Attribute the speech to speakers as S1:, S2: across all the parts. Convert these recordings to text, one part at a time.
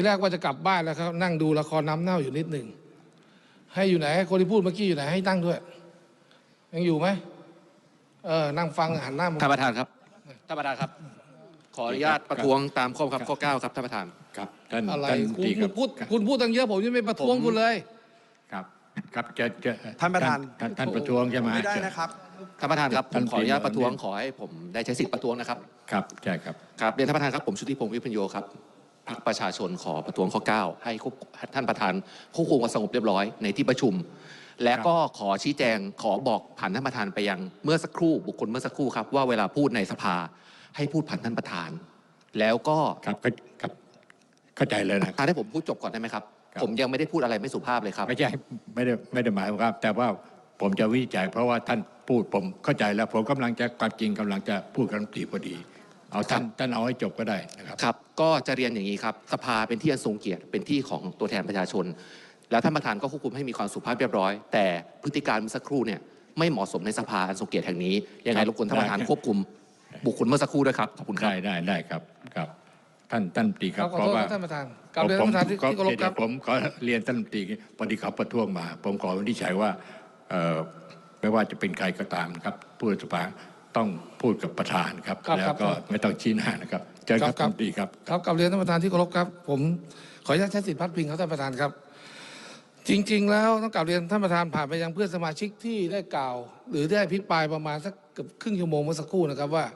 S1: ทีแรกว่าจะกลับบ้านแล้วครับ นั่งดูละครน้ำเน่าอยู่นิดหนึ่งให้อยู่ไหนให้คนที่พูดเมื่อกี้อยู่ไหนให้นั่งด้วย ยังอยู่ไหมเออนั่งฟังหันหน้ามา
S2: ท่านประธานครับท่านประธานครับ ขออนุญาตประท้วงตามข้อบังคับข้อ 9 ครับท่านประธาน
S3: ครับท่าน
S1: อะไร
S3: ท่าน
S1: คุณ
S3: ตีค
S1: พู
S3: รั
S1: ด
S3: บ
S1: พูดคุณพูดตั้งเยอะผมยังไม่ประท้วงคุณเลย
S3: ครับ ครับจะจะ
S4: ท่านประธาน
S3: ท่านท่านประท้วงใช่ไหม
S4: ไม่ได้นะครับ
S2: ท่านประธานครับผ
S3: ท่าน
S2: มขออนุญาต
S3: ตี
S2: ประท้วงขอให้ผมได้ใช้สิทธิ์ประท้วงนะครับ
S3: ครับใช่ครับ
S2: ครับเรียนท่านประธานครับผมชุติพงศ์วิพัญโยครับ พรรคประชาชนขอประท้วงข้อ 9 ให้ควบท่านประธานควบคุมความสงบเรียบร้อยในที่ประชุม และก็ขอชี้แจงขอบอกผ่านท่านประธานไปยังเมื่อสักครู่บุคคลเมื่อสักครู่ครับว่าเวลาพูดในสภาให้พูดผ่านท่านประธาน แล้วก็
S3: ครับก็ครับเข้าใจเลยนะ
S2: ท่านให้ผมพูดจบก่อนได้ไหมครับ
S3: ครับ
S2: ผมยังไม่ได้พูดอะไรไม่สุภาพเลยครับ
S3: ไม่ใช่ไม่ได้ไม่ได้หมายความครับ แต่ว่าผมจะวิจัยเพราะว่าท่านพูดผมเข้าใจแล้ว ผมกำลังจะความจริงกำลังจะพูดกับรัฐมนตรีพอดี เอาท่านท่านเอาให้จบก็ได้นะครับ
S2: ครับ ก็จะเรียนอย่างนี้ครับ สภาเป็นที่อันทรงเกียรติเป็นที่ของตัวแทนประชาชน แล้วท่านประธานก็ควบคุมให้มีความสุภาพเรียบร้อย แต่พฤติการเมื่อสักครู่เนี่ยไม่เหมาะสมในสภาอันทรงเกียรติแห่งนี้ยังไง
S3: ครับ
S2: รบกวนท่านประธาน
S3: ได้
S2: ควบคุม บุคคลเมื่อสักครู่ด้วยครับขอบคุณครับ
S3: ได้ได้ได้ครับครับ ท่านท่านตีค
S1: ค
S3: รั
S1: รั
S3: บบ
S1: ขอ
S3: เพ
S1: โท
S3: ราะ
S1: ษ
S3: ว่า
S1: ครับท่านประธานกลับเรียนท่านประธานที่
S3: ผม
S1: ที่เคารพครับ
S3: ดี๋ยวผมขอเรียนท่านตีพอดีเขาประท้วงมา ผมขอวินิจฉัยว่าเอ่อไม่ว่าจะเป็นใครก็ตามนะครับผู้สภา ต้องพูดกับประธานครับ
S1: ครับ
S3: แล้
S1: ครั
S3: ว
S1: บ
S3: ก็ไม่ต้องชี้หน้านะครับเชิญครับ
S1: ครับ
S3: ท่านตีครับ
S1: ครับกลับเรียนท่านประธานที่เคารพครับ ผมขออนุญาตใช้สิทธิพัดพิงครับท่านประธานครับ จริง ๆ แล้วต้องกลับเรียนท่านประธานผ่านไปยังเพื่อนสมาชิกที่ได้กล่าว หรือได้อภิปรายประมาณสักเกือบครึ่งชั่วโมงเมื่อสักครู่นะครับว่า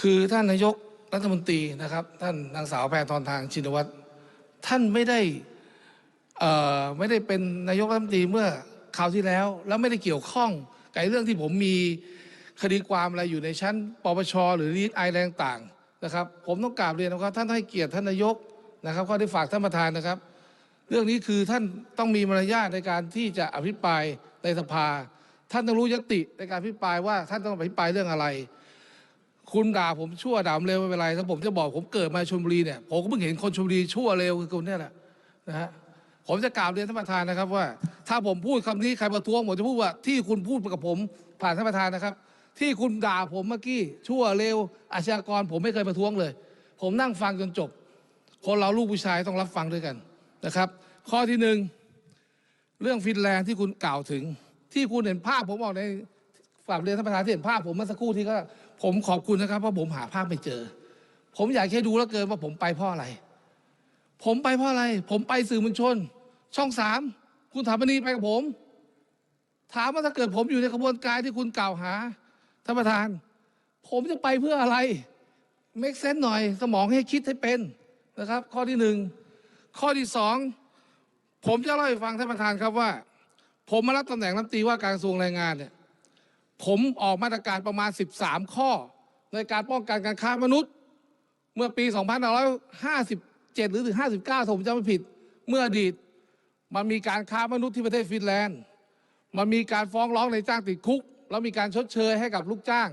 S1: คือท่านนายกรัฐมนตรีนะครับ ท่านนางสาวแพทองทางชินวัตรท่านไม่ได้เอ่อไม่ได้เป็นนายกรัฐมนตรีเมื่อคราวที่แล้ว แล้วไม่ได้เกี่ยวข้องกับเรื่องที่ผมมี คดีความอะไรอยู่ในชั้นปปชหรือรีดไอแรงต่างนะครับ ผมต้องกราบเรียนนะครับ ท่านให้เกียรติท่านนายกนะครับก็ได้ฝากท่านประธานนะครับ เรื่องนี้คือท่านต้องมีมารยาทในการที่จะอภิปรายในสภา ท่านต้องรู้ยติในการอภิปรายว่าท่านต้องอภิปรายเรื่องอะไร คุณด่าผมชั่วด่าผมเร็วไม่เป็นไรถ้าผมจะบอกผมเกิดมาชลบุรีเนี่ยผมก็เพิ่งเห็นคนชลบุรีชั่วเร็วคือคนเนี้แหละนะฮะผมจะกล่าวเรียนท่านประธานนะครับว่า ถ้าผมพูดคำนี้ใครประท้วงผมจะพูดว่าที่คุณพูดกับผมผ่านท่านประธานนะครับ ที่คุณด่าผมเมื่อกี้ชั่วเร็วอาชญากร ผมไม่เคยประท้วงเลย ผมนั่งฟังจนจบ คนเราลูกผู้ชายต้องรับฟังด้วยกันนะครับ ข้อที่หนึ่งเรื่องฟินแลนด์ที่คุณกล่าวถึง ที่คุณเห็นภาพผมออกในฝากเรียนท่านประธานที่เห็นภาพผมเมื่อสักครู่ที่ก็ผมขอบคุณนะครับเพราะผมหาภาพไม่เจอ ผมอยากให้ดูแล้วเกินว่าผมไปเพราะอะไร ผมไปเพราะอะไร ผมไปสื่อมวลชน ช่องสามคุณถามนีไปกับผม ถามว่าถ้าเกิดผมอยู่ในกระบวนการที่คุณกล่าวหา ท่านประธาน ผมจะไปเพื่ออะไรเมคเซนหน่อย สมองให้คิดให้เป็นนะครับ ข้อที่หนึ่งข้อที่สองผมจะเล่าให้ฟังท่านประธานครับว่า ผมมารับตำแหน่งรัฐมนตรีว่าการกระทรวงแรงงานเนี่ยผมออกมาตรการประมาณ 13 ข้อ ในการป้องกันการค้ามนุษย์ เมื่อปี 2557 หรือถึง59ถ้าผมจำไม่ผิด เมื่ออดีต มันมีการค้ามนุษย์ที่ประเทศฟินแลนด์ มันมีการฟ้องร้องในจ้างติดคุก แล้วมีการชดเชยให้กับลูกจ้าง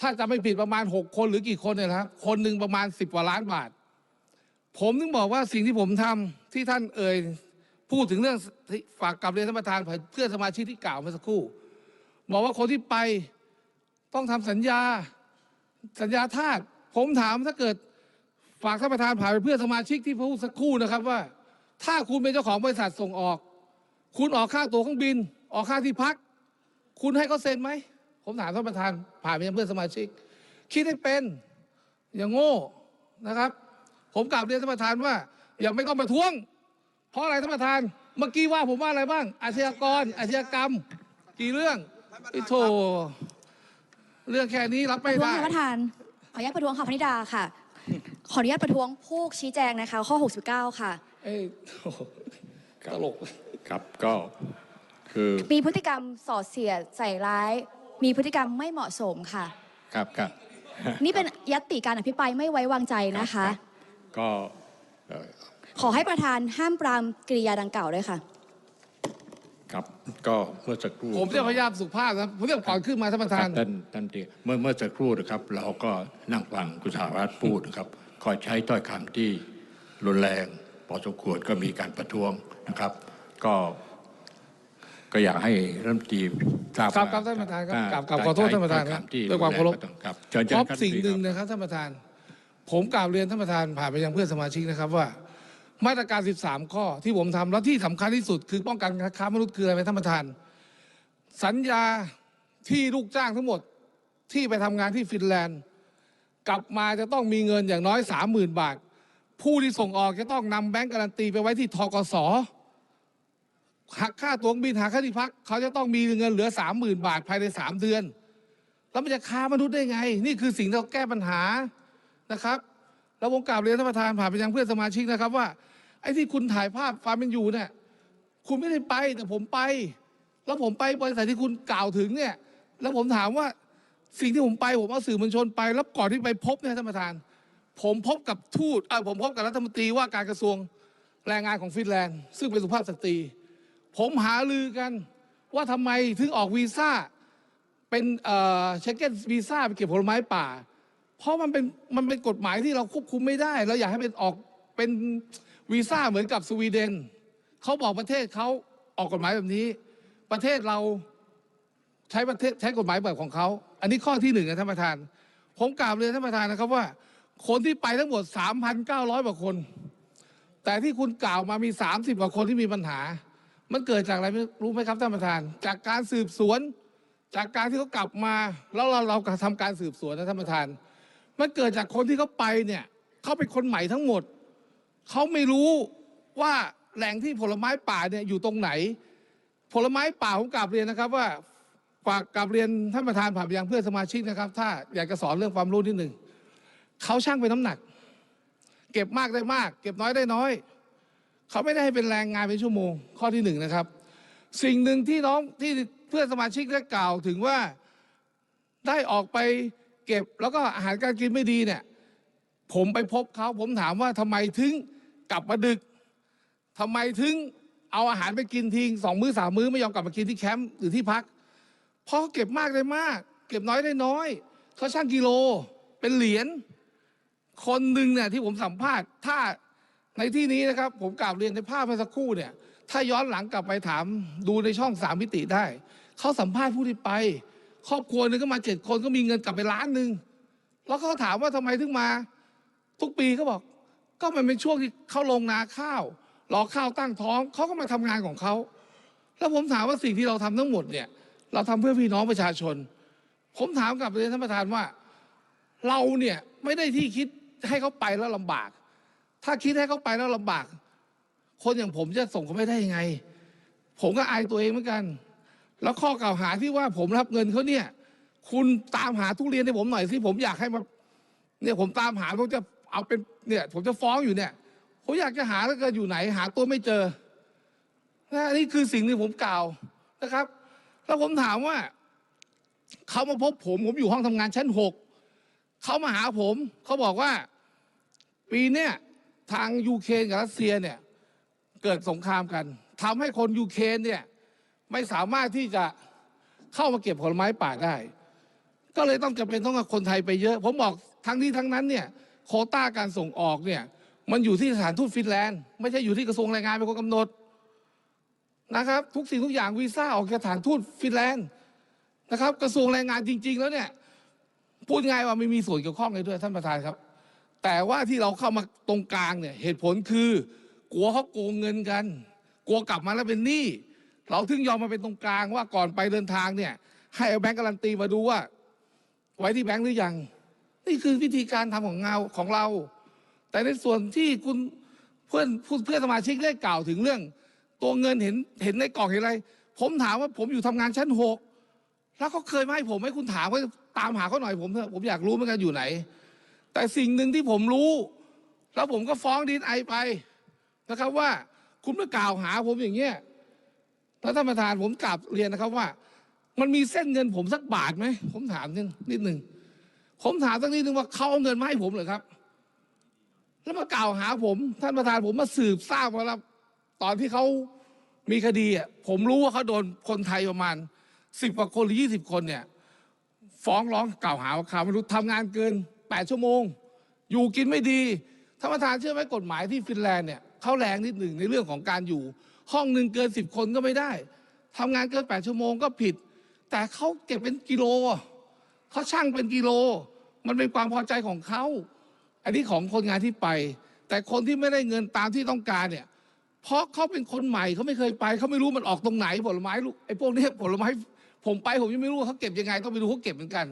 S1: ถ้าจำไม่ผิดประมาณ 6 คนหรือกี่คนเนี่ยนะครับคนหนึ่งประมาณ 10กว่าล้านบาท ผมถึงบอกว่าสิ่งที่ผมทำที่ท่านเอ่ยพูดถึงเรื่องฝากกับเรียนท่านประธานเพื่อนสมาชิกที่กล่าวเมื่อสักครู่ บอกว่าคนที่ไปต้องทำสัญญาสัญญาทาสผมถามถ้าเกิดฝากท่านประธานผ่านไปเพื่อนสมาชิกที่พูดสักครู่นะครับว่า ถ้าคุณเป็นเจ้าของบริษัทส่งออก คุณออกค่าตั๋วเครื่องบิน ออกค่าที่พัก คุณให้เขาเซ็นไหม ผมถามท่านประธาน ผ่านไปยังเพื่อนสมาชิก คิดให้เป็น อย่างโง่นะครับ ผมกลับเรียนท่านประธานว่า อย่าไม่ต้องประท้วง เพราะอะไรท่านประธาน เมื่อกี้ว่าผมว่าอะไรบ้าง อาชญากร อาชญากรรม กี่เรื่องไอ้โถเรื่องแค่นี้รับ
S5: ป
S1: ไม่
S5: ระท้วง
S1: ได้
S5: ค่ะประธาน ขออนุญาตประท้วงค่ะพนิดาค่ะ ขออนุญาตประท้วงผู้ชี้แจงนะคะ ข้อ 69 ค่ะ
S1: เอ้ยโอ้โหตลก
S3: ครับก็ คือ
S5: มีพฤติกรรมส่อเสียดใส่ร้าย มีพฤติกรรมไม่เหมาะสมค่ะ
S3: ครับครับ
S5: นี่เป็นยัตติการอภิปรายไม่ไว้วางใจนะคะ
S3: ก็เอ่อ
S5: ขอให้ประธานห้ามปรามกิริยาดังกล่าวด้วยค่ะ
S3: ครับก็เมื่อสักครู่
S1: ผมจะพยายามสุภาพนะผมจะก่อนขึ้นมาท่านประธาน
S3: ท่านท่านตีเมื่อเมื่อสักครู่นะครับ เราก็นั่งฟังคุณสาวัตรพูดนะครับคอยใช้ถ้อยคำที่รุนแรงพอสมควรก็มีการประท้วงนะครับ ก็ ก็อยากให้รัฐมนตรีทราบ
S1: ครับ
S3: ว่
S1: ครับท่านประธานครับ
S3: อ่
S1: กราบกราบขอโทษท่านประธานครับ
S3: ใช้ถ้อยคำที่
S1: ด้วยความเคารพ
S3: นแงก็ต้องครับเชิญเชิ
S1: เพ
S3: ญ
S1: ราะ
S3: ครับ
S1: สิ่งหนึ่ง
S3: รัฐมตรี
S1: นะครับท่านประธานผผมกล่าวเรียนท่านประธานผ่านไปยังเพื่อนสมาชิกนะครับว่า มาตรการ 13 ข้อที่ผมทำแล้วที่สำคัญที่สุด คือป้องกันการค้ามนุษย์คืออะไรไหมท่านประธาน สัญญาที่ลูกจ้างทั้งหมดที่ไปทำงานที่ฟินแลนด์ กลับมาจะต้องมีเงินอย่างน้อย 30,000 บาท ผู้ที่ส่งออกจะต้องนำแบงก์การันตีไปไว้ที่ทกส หักค่าตั๋วเครื่องบินหักค่าที่พัก เขาจะต้องมีเงินเหลือ30,000บาทภายใน3เดือน แล้วมันจะค้ามนุษย์ได้ไง นี่คือสิ่งที่เราแก้ปัญหานะครับ แล้วผมกาบเรียนท่านประธานผ่านไปยังเพื่อนสมาชิกนะครับว่าไอ้ที่คุณถ่ายภาพความเป็นอยู่เนี่ยคุณไม่ได้ไปแต่ผมไป แล้วผมไปบริษัทที่คุณกล่าวถึงเนี่ย แล้วผมถามว่าสิ่งที่ผมไปผมเอาสื่อมวลชนไป แล้วก่อนที่ไปพบเนี่ยท่านประธาน ผมพบกับทูตเออผมพบกับรัฐมนตรีว่าการกระทรวงแรงงานของฟินแลนด์ ซึ่งเป็นสุภาพสตรี ผมหาลือกันว่าทำไมถึงออกวีซ่า เป็นเอ่อเชงเก้นวีซ่าไปเก็บผลไม้ป่า เพราะมันเป็นมันเป็นกฎหมายที่เราควบคุมไม่ได้ เราอยากให้เป็นออกเป็นวีซ่าเหมือนกับสวีเดนเขาบอกประเทศเขาออกกฎหมายแบบนี้ ประเทศเราใช้ประเทศใช้กฎหมายแบบของเขาอันนี้ข้อที่หนึ่งนะท่านประธาน ผมกล่าวเรียท่านประธานนะครับว่า คนที่ไปทั้งหมด 3,900กว่าคน แต่ที่คุณกล่าวมามี 30กว่าคนที่มีปัญหา มันเกิดจากอะไรไม่รู้ไหมครับท่านประธาน จากการสืบสวน จากการที่เขากลับมาแล้วเราเราทำการสืบสวนนะท่านประธาน มันเกิดจากคนที่เขาไปเนี่ยเขาเป็นคนใหม่ทั้งหมดเขาไม่รู้ว่าแหล่งที่ผลไม้ป่าเนี่ยอยู่ตรงไหน ผลไม้ป่าผมกลับเรียนนะครับว่าฝากกลับเรียนท่านประธานผ่านไปยังเพื่อนสมาชิกนะครับ ถ้าอยากจะสอนเรื่องความรู้นิดหนึ่งเขาช่างเป็นน้ำหนัก เก็บมากได้มาก เก็บน้อยได้น้อย เขาไม่ได้ให้เป็นแรงงานเป็นชั่วโมง ข้อที่หนึ่งนะครับ สิ่งหนึ่งที่น้องที่เพื่อนสมาชิกได้กล่าวถึงว่าได้ออกไปเก็บแล้วก็อาหารการกินไม่ดีเนี่ย ผมไปพบเขาผมถามว่าทำไมถึงกลับมาดึกทำไมถึงเอาอาหารไปกินทิ้งสองมื้อสามมื้อไม่ยอมกลับมากินที่แคมป์หรือที่พักเพราะเขาเก็บมากได้มาก เก็บน้อยได้น้อยเขาช่างกิโลเป็นเหรียญคนหนึ่งเนี่ยที่ผมสัมภาษณ์ ถ้า ในที่นี้นะครับผมกล่าวเรียนในภาพเมื่อสักครู่เนี่ย ถ้าย้อนหลังกลับไปถามดูในช่องสามมิติได้ เขาสัมภาษณ์ผู้ที่ไป ครอบครัวหนึ่งก็มาเจ็ดคนก็มีเงินกลับไปล้านหนึ่งแล้วเขาถามว่าทำไมถึงมา ทุกปีเขาบอก ก็มันเป็นช่วงที่เขาลงนาข้าวรอข้าวตั้งท้องเขาก็มาทำงานของเขาแล้วผมถามว่าสิ่งที่เราทำทั้งหมดเนี่ย เราทำเพื่อพี่น้องประชาชน ผมถามกลับเรียท่านประธานว่า เราเนี่ยไม่ได้ที่คิดให้เขาไปแล้วลำบาก ถ้าคิดให้เขาไปแล้วลำบาก คนอย่างผมจะส่งเขาไม่ได้ยังไง ผมก็อายตัวเองเหมือนกัน แล้วข้อกล่าวหาที่ว่าผมรับเงินเขาเนี่ย คุณตามหาทุเรียนให้ผมหน่อยสิผมอยากให้มาเนี่ยผมตามหาผมจะเอาเป็นเนี่ยผมจะฟ้องอยู่เนี่ย ผมอยากจะหาแล้วก็อยู่ไหน หาตัวไม่เจอนะนี่คือสิ่งที่ผมกล่าวนะครับ แล้วผมถามว่าเขามาพบผมผมอยู่ห้องทำงานชั้นหกเขามาหาผมเขาบอกว่าปีเนี้ย ทางยูเครนกับรัสเซียเนี่ยเกิดสงครามกันทำให้คนยูเครนเนี่ยไม่สามารถที่จะเข้ามาเก็บผลไม้ป่าได้ ก็เลยต้องจำเป็นต้องเอาคนไทยไปเยอะ ผมบอกทั้งนี้ทั้งนั้นเนี่ยโคต้าการส่งออกเนี่ยมันอยู่ที่สถานทูตฟินแลนด์ไม่ใช่อยู่ที่กระทรวงแรงงานเป็นคนกำหนดนะครับ ทุกสิ่งทุกอย่างวีซ่าออกจากสถานทูตฟินแลนด์นะครับ กระทรวงแรงงานจริง ๆ แล้วเนี่ยพูดง่ายว่าไม่มีส่วนเกี่ยวข้องเลยด้วยท่านประธานครับ แต่ว่าที่เราเข้ามาตรงกลางเนี่ยเหตุผลคือกลัวเขาโกงเงินกัน กลัวกลับมาแล้วเป็นหนี้เราถึงยอมมาเป็นตรงกลางว่าก่อนไปเดินทางเนี่ย ให้เอาแบงก์การันตีมาดูว่า ไว้ที่แบงค์หรือยัง นี่คือวิธีการทำของเงาของเรา แต่ในส่วนที่คุณเพื่อนเพื่อนสมาชิกได้กล่าวถึงเรื่อง ตัวเงินเห็นเห็นในกล่องเห็นอะไร ผมถามว่าผมอยู่ทำงานชั้นหกแล้วเขาเคยมาให้ผมให้คุณถามว่าตามหาเขาหน่อยผมเถอะผมอยากรู้เหมือนกันอยู่ไหน แต่สิ่งหนึ่งที่ผมรู้ แล้วผมก็ฟ้องดีไอไปนะครับว่าคุณมากล่าวหาผมอย่างเงี้ยแล้วท่านประธานผมกลับเรียนนะครับว่า มันมีเส้นเงินผมสักบาทไหมผมถามนิดนิดหนึ่งผมถามสักนิดหนึ่งว่าเขาเอาเงินมาให้ผมเหรอครับ แล้วมากล่าวหาผม ท่านประธานผมมาสืบทราบมาแล้วตอนที่เขามีคดีอะผมรู้ว่าเขาโดนคนไทยประมาณสิบกว่าคนหรือยี่สิบคนเนี่ย ฟ้องร้องกล่าวหาว่าข่าวมนุษย์ทำงานเกิน แปดชั่วโมง อยู่กินไม่ดีท่านประธานเชื่อไหมกฎหมายที่ฟินแลนด์เนี่ยเขาแรงนิดหนึ่งในเรื่องของการอยู่ ห้องหนึ่งเกินสิบคนก็ไม่ได้ทำงานเกินแปดชั่วโมงก็ผิด แต่เขาเก็บเป็นกิโลเขาช่างเป็นกิโล มันเป็นความพอใจของเขาอันนี้ของคนงานที่ไป แต่คนที่ไม่ได้เงินตามที่ต้องการเนี่ยเพราะเขาเป็นคนใหม่เขาไม่เคยไปเขาไม่รู้มันออกตรงไหนผลไม้ลูกไอ้พวกนี้ผลไม้ผมไปผมยังไม่รู้เขาเก็บยังไงต้องไปดูเขาเก็บเหมือนกัน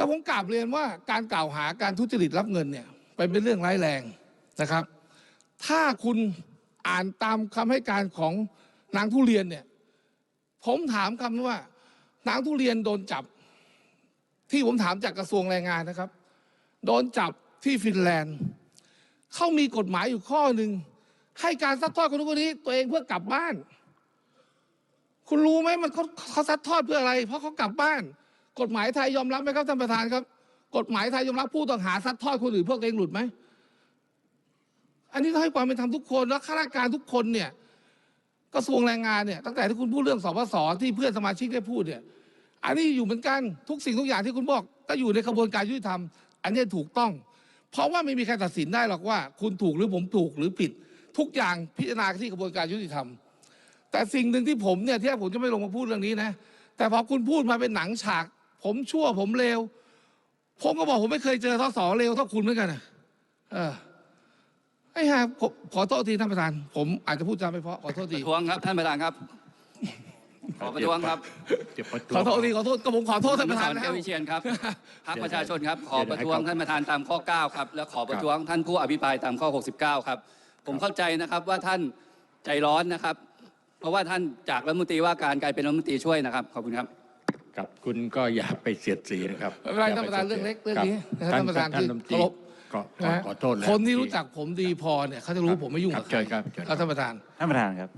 S1: แล้วผมกราบเรียนว่าการกล่าวหาการทุจริตรับเงินเนี่ยไปเป็นเรื่องร้ายแรงนะครับ ถ้าคุณอ่านตามคำให้การของนางทุเรียนเนี่ยผมถามคำว่านางทุเรียนโดนจับ ที่ผมถามจากกระทรวงแรงงานนะครับ โดนจับที่ฟินแลนด์เขามีกฎหมายอยู่ข้อหนึ่งให้การซัดทอดคนนู้นคนนี้ ตัวเองเพื่อกลับบ้าน คุณรู้ไหมมันเขาเขาซัดทอดเพื่ออะไร เพราะเขากลับบ้าน กฎหมายไทยยอมรับไหมครับท่านประธานครับ กฎหมายไทยยอมรับผู้ต้องหาซัดทอดคนอื่นพื่อตัวเองหลุดไหมอันนี้ต้องให้ความเป็นธรรมทุกคนแล้วข้าราชการทุกคนเนี่ยกระทรวงแรงงานเนี่ยตั้งแต่ที่คุณพูดเรื่องสปสที่เพื่อนสมาชิกได้พูดเนี่ยอันนี้อยู่เหมือนกันทุกสิ่งทุกอย่างที่คุณบอกก็อยู่ในกระบวนการยุติธรรม อันนี้ถูกต้อง เพราะว่าไม่มีใครตัดสินได้หรอกว่า คุณถูกหรือผมถูกหรือผิด ทุกอย่างพิจารณาที่กระบวนการยุติธรรม แต่สิ่งหนึ่งที่ผมเนี่ยที่ผมจะไม่ลงมาพูดเรื่องนี้นะแต่พอคุณพูดมาเป็นหนังฉาก ผมชั่วผมเลวผมก็บอกผมไม่เคยเจอทศเลวเท่าคุณเหมือนกันนะเออไอ้ห่าผมขอโทษทีท่านประธาน ผมอาจจะพูดจาไม่เพราะขอโทษ
S4: ป
S1: ที
S4: ระท้วงครับท่านประธานครับ ขอประท้วงครับ
S3: เดี๋ยวประท้
S1: ข
S3: ว
S1: องโทษทีขอโทษก็ผมขอโทษท่านประธาน
S4: อ
S1: นะ
S4: แก้ววิเชียนครับพรรคประชาชนครับ ขอ
S3: เดี๋ยว
S4: ประท้วง
S3: ให้เขา
S4: ท่านประธานตามข้อ 9 ครับ และขอประท้วงท่านผู้อภิปรายตามข้อ 69 ครับ ผมเข้าใจนะครับว่าท่านใจร้อนนะครับ เพราะว่าท่านจากรัฐมนตรีว่าการกลายเป็นรัฐมนตรีช่วยนะครับ ขอบคุณครับ
S3: ครับคุณก็อย่าไปเสียดสีนะครับ
S1: ไม่เป็นไร
S3: อย่
S1: ท่านประธาน
S3: สียดสี
S1: เรื่องเล็กเรื่องนี้
S3: ค
S1: ท่านประธาน
S3: ท่าน
S1: ที่
S3: รัฐมนตรี
S1: เคารพ
S3: ก็ก็
S1: นะฮะ
S3: ขอโทษแล้ว
S1: คนที่รู้จักผมดีพอเนี่ยเขาจะรู้ผมไม่ยุ่ง
S3: ครั
S1: กั
S3: บบเชิญครับเชิญ
S1: ครับท่านประธาน
S6: ท่านประธานครับ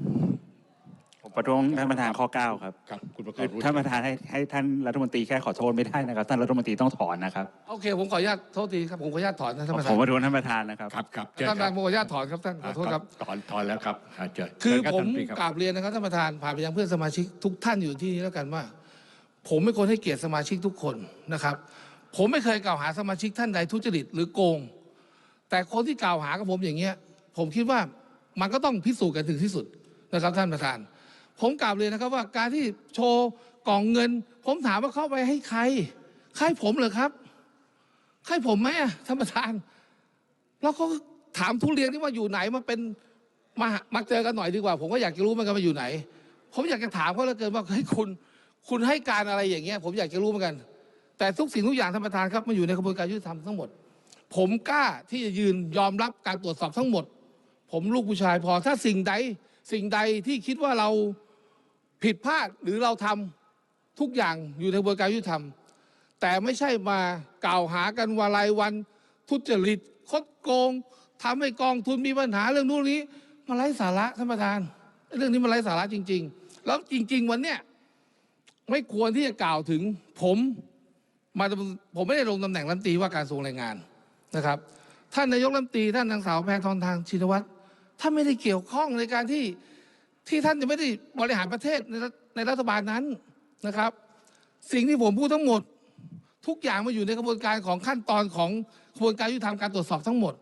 S6: ผมประท้วงท่านประธานข้อ9ครับ
S3: ครับคุณประก
S6: คือ
S3: อบรู้
S6: ท่านประธานให้ให้ท่านรัฐมนตรีแค่ขอโทษไม่ได้นะครับท่านรัฐมนตรี ต้องถอนนะครับ
S1: โอเคผมขออนุญาตโทษทีครับผมขออนุญาตถอนนะท่านประธา
S6: ผม
S1: น
S6: ประท้วงท่านประธานนะครับ
S3: ครับครับเชิญ
S1: ท่านประ
S3: ค
S1: ธา
S3: รั
S1: น
S3: บ
S1: ผมขออนุญาตถอนครับท่านขอโทษครับ
S3: ถอนถอนแล้วครับอ่าเชิญ
S1: คือ
S3: เชิญรับ
S1: ผม
S3: ท่านตรีครับ
S1: กราบเรียนนะครับท่านประธานผ่านไปยังเพื่อนสมาชิกทุกท่านอยู่ที่นี้แล้วกันว่า ผมไม่ควรให้เกียรติสมาชิกทุกคนนะครับ ผมไม่เคยกล่าวหาสมาชิกท่านใดทุจริตหรือโกง แต่คนที่กล่าวหากับผมอย่างเงี้ย ผมคิดว่ามันก็ต้องพิสูจน์กันถึงที่สุดนะครับท่านประธาน ผมกล่าวเลยนะครับว่าการที่โชว์กล่องเงิน ผมถามว่าเข้าไปให้ใครใครผมเหรอครับใครผมไหมอะท่านประธาน แล้วเขาก็ถามทุเรียนที่ว่าอยู่ไหนมาเป็นมามาเจอกันหน่อยดีกว่า ผมก็อยากจะรู้มันกันมาอยู่ไหน ผมอยากจะถามเขาเหลือเกินว่าเฮ้ยคุณ คุณให้การอะไรอย่างเงี้ยผมอยากจะรู้เหมือนกัน แต่ทุกสิ่งทุกอย่างท่านประธานครับมันอยู่ในกระบวนการยุติธรรมทั้งหมด ผมกล้าที่จะยืนยอมรับการตรวจสอบทั้งหมด ผมลูกผู้ชายพอถ้าสิ่งใดสิ่งใดที่คิดว่าเราผิดพลาดหรือเราทำทุกอย่างอยู่ในกระบวนการยุติธรรม แต่ไม่ใช่มากล่าวหากันวารายวันทุจริตคดโกงทำให้กองทุนมีปัญหาเรื่องนู้นนี้มันไร้สาระท่านประธาน เรื่องนี้มันไร้สาระจริง ๆ แล้วจริง ๆ วันเนี้ย ไม่ควรที่จะกล่าวถึงผมมาผมไม่ได้ลงตำแหน่งรัฐมนตรีว่าการกระทรวงแรงงานนะครับ ท่านนายกรัฐมนตรีท่านนางสาวแพทองทางชินวัตรท่านไม่ได้เกี่ยวข้องในการที่ที่ท่านจะไม่ได้บริหารประเทศในในรัฐบาลนั้นนะครับ สิ่งที่ผมพูดทั้งหมด ทุกอย่างมาอยู่ในกระบวนการของขั้นตอนของกระบวนการยุติธรรมการตรวจสอบทั้งหมด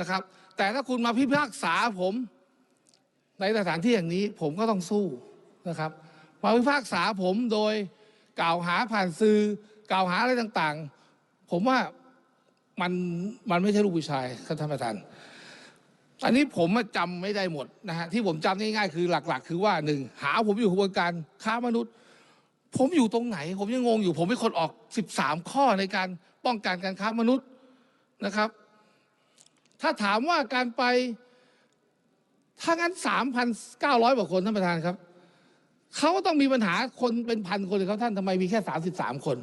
S1: นะครับ แต่ถ้าคุณมาพิพากษาผมในสถานที่อย่างนี้ผมก็ต้องสู้นะครับ มาพิพากษาผมโดยกล่าวหาผ่านสื่อกล่าวหาอะไรต่างๆ ผมว่ามันมันไม่ใช่ลูกผู้ชายครับท่านประธานอันนี้ผมอะจำไม่ได้หมดนะฮะที่ผมจำง่ายๆคือหลัก ๆ คือว่าหนึ่งหาผมอยู่กระบวนการค้ามนุษย์ ผมอยู่ตรงไหน ผมยังงงอยู่ ผมเป็นคนออก 13 ข้อในการป้องกันการค้ามนุษย์นะครับ ถ้าถามว่าการไปถ้างั้น3,900กว่าคนท่านประธานครับ เขาก็ต้องมีปัญหาคนเป็นพันคนเลยครับท่านทำไมมีแค่33คน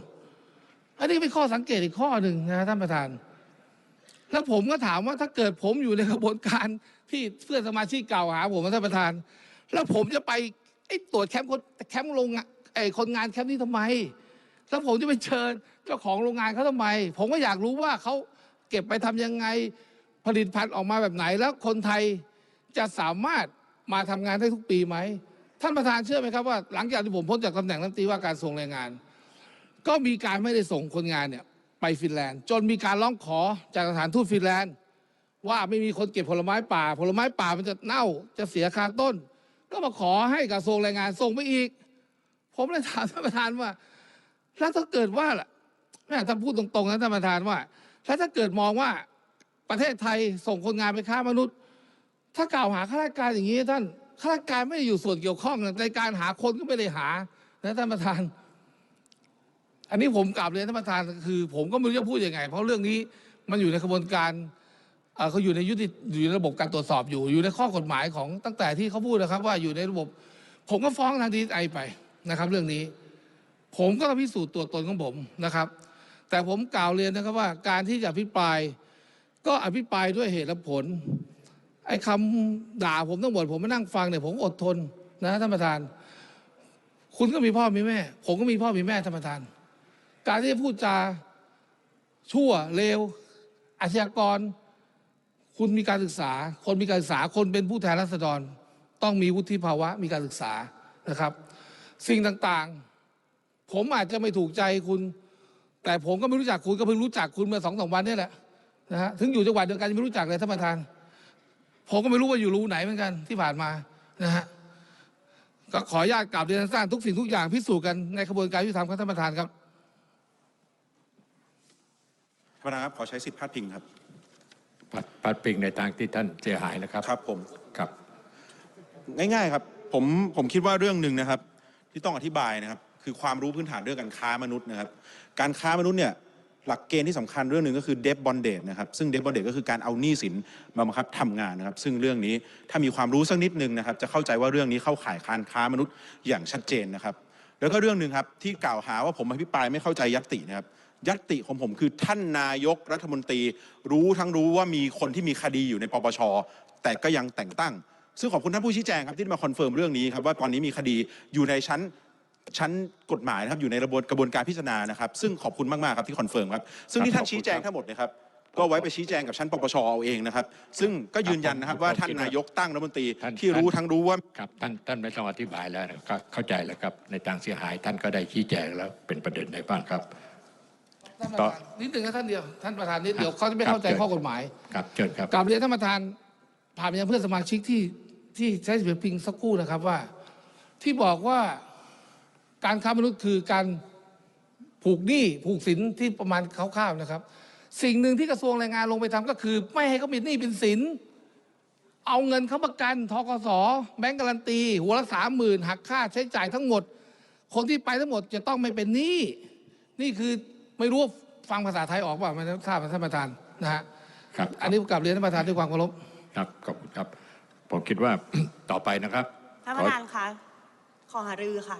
S1: อันนี้เป็นข้อสังเกตอีกข้อหนึ่งนะท่านประธาน แล้วผมก็ถามว่าถ้าเกิดผมอยู่ในกระบวนการที่เพื่อนสมาชิกเก่าหาผมท่านประธาน แล้วผมจะไปไอ้ตรวจแคมป์คนแคมป์โรงงานไอ้คนงานแคมป์นี้ทำไม แล้วผมจะไปเชิญเจ้าของโรงงานเขาทำไม ผมก็อยากรู้ว่าเขาเก็บไปทำยังไงผลิตภัณฑ์ออกมาแบบไหน แล้วคนไทยจะสามารถมาทำงานได้ทุกปีไหม ท่านประธานเชื่อไหมครับว่าหลังจากที่ผมพ้นจากตำแหน่งรัฐมนตรีว่าการกระทรงแรงงาน ก็มีการไม่ได้ส่งคนงานเนี่ยไปฟินแลนด์ จนมีการร้องขอจากสถานทูตฟินแลนด์ ว่าไม่มีคนเก็บผลไม้ป่า ผลไม้ป่ามันจะเน่าจะเสียคาต้น ก็มาขอให้กระทรวงแรงงานส่งไปอีก ผมเลยถามท่านประธานว่า แล้วถ้าเกิดว่าล่ะแม่ถ้าพูดตรงๆนะท่านประธานว่าแล้วถ้าเกิดมองว่าประเทศไทยส่งคนงานไปค้ามนุษย์ ถ้ากล่าวหาข้าราชการอย่างนี้ท่าน ข้าราชการไม่ได้อยู่ส่วนเกี่ยวข้องในการหาคนก็ไม่ได้หานะท่านประธาน อันนี้ผมกลับเรียนท่านประธานคือ ผมก็ไม่รู้จะพูดยังไง เพราะเรื่องนี้มันอยู่ในกระบวนการเอ่อเขาอยู่ในยุติอยู่ในระบบการตรวจสอบอยู่ อยู่ในข้อกฎหมายของตั้งแต่ที่เขาพูดนะครับ ว่าอยู่ในระบบ ผมก็ฟ้องทางดีไอไปนะครับ เรื่องนี้ ผมก็ต้องพิสูจน์ตัวตนของผมนะครับ แต่ผมกล่าวเรียนนะครับว่าการที่จะอภิปราย ก็อภิปรายด้วยเหตุและผล ไอ้คำด่าผมทั้งหมดผมมานั่งฟังเนี่ยผมอดทนนะท่านประธาน คุณก็มีพ่อมีแม่ ผมก็มีพ่อมีแม่ท่านประธาน การที่จะพูดจาชั่วเลวอาชญากร คุณมีการศึกษา คนมีการศึกษาคนเป็นผู้แทนราษฎร ต้องมีวุฒิภาวะมีการศึกษานะครับ สิ่งต่างๆ ผมอาจจะไม่ถูกใจคุณ แต่ผมก็ไม่รู้จักคุณก็เพิ่งรู้จักคุณเมื่อสองสามวันนี่แหละนะฮะถึงอยู่จังหวัดเดียวกันยังไม่รู้จักเลยท่านประธาน ผมก็ไม่รู้ว่าอยู่รูไหนเหมือนกันที่ผ่านมานะฮะก็ขออนุญาตกราบเรียนสร้างทุกสิ่งทุกอย่างพิสูจน์กันในกระบวนการยุติธรรมครับท่านประธานครับ
S7: ท่านประธานครับขอใช้สิทธิพาดพิงครับ
S3: พัดพัดปิงในทางที่ท่านเสียหายนะครับ
S7: ครับผม
S3: ครับ
S7: ง่ายๆครับผมผมคิดว่าเรื่องหนึ่งนะครับ ที่ต้องอธิบายนะครับ คือความรู้พื้นฐานเรื่องการค้ามนุษย์นะครับ การค้ามนุษย์เนี่ย หลักเกณฑ์ที่สำคัญเรื่องหนึ่งก็คือเดฟบอนเดตนะครับซึ่งเดฟบอนเดตก็คือการเอาหนี้สินมาบังคับทำงานนะครับซึ่งเรื่องนี้ถ้ามีความรู้สักนิดนึงนะครับจะเข้าใจว่าเรื่องนี้เข้าข่ายการค้ามนุษย์อย่างชัดเจนนะครับแล้วก็เรื่องหนึ่งครับที่กล่าวหาว่าผมอภิปรายไม่เข้าใจยัตตินะครับยัตติของผมคือท่านนายกรัฐมนตรี รู้ทั้งรู้ว่ามีคนที่มีคดีอยู่ในปปช แต่ก็ยังแต่งตั้ง ซึ่งขอบคุณท่านผู้ชี้แจงครับที่มาคอนเฟิร์มเรื่องนี้ครับว่าตอนนี้มีคดีอยู่ในชั้น ชั้นกฎหมายนะครับอยู่ในกระบวนกระบวนการพิจารณานะครับ ซึ่งขอบคุณมากๆครับที่คอนเฟิร์มครับซึ่งที่ท่านชี้แจงทั้งหมดเนะครับก็ไว้ไปชี้แจงกับชั้นปปชเอาเองนะครับ ซึ่งก็ยืนยันนะครับว่าท่านนายกตั้งรัฐมนตรี
S3: ท่าน
S7: ที่รู้ทั้งรู้ว่า
S3: ครับท่านท่านไม่ต้องอธิบายแล้วนะครับเข้าใจแล้วครับในทางเสียหายท่านก็ได้ชี้แจงแล้วเป็นประเด็นในบ้างครับ
S1: ท่านประธานนิดหนึ่งนะท่านเดียวท่านประธานนิดเดียวเขาจะไม่เข้าใจ
S3: ครับ
S1: ข้อกฎหมาย
S3: ครับเชิญครับ
S1: กราบเรียนท่านประธานผ่านไปยังเพื่อนสมาชิกที่ที่ใช้สิทธิ์พิงสักครู่นะครับว่า ที่บอกว่า การค้ามนุษย์คือการผูกหนี้ผูกสินที่ประมาณคร่าวๆนะครับ สิ่งหนึ่งที่กระทรวงแรงงานลงไปทำก็คือ ไม่ให้เขามีหนี้เป็นสิน เอาเงินเขาประกันทกสแบงก์การันตี หัวละสามหมื่นหักค่าใช้จ่ายทั้งหมด คนที่ไปทั้งหมดจะต้องไม่เป็นหนี้นี่คือไม่รู้ว่าฟังภาษาไทยออกเปล่าไม่ทราบท่านประธานนะฮะ
S3: ครับ
S1: อันนี้กลับเรียนท่านประธานด้วยความเคารพ
S3: ครับขอบคุณครับ ผมคิดว่าต่อไปนะครับ
S8: ท่านประธานคะขอหารือค่ะ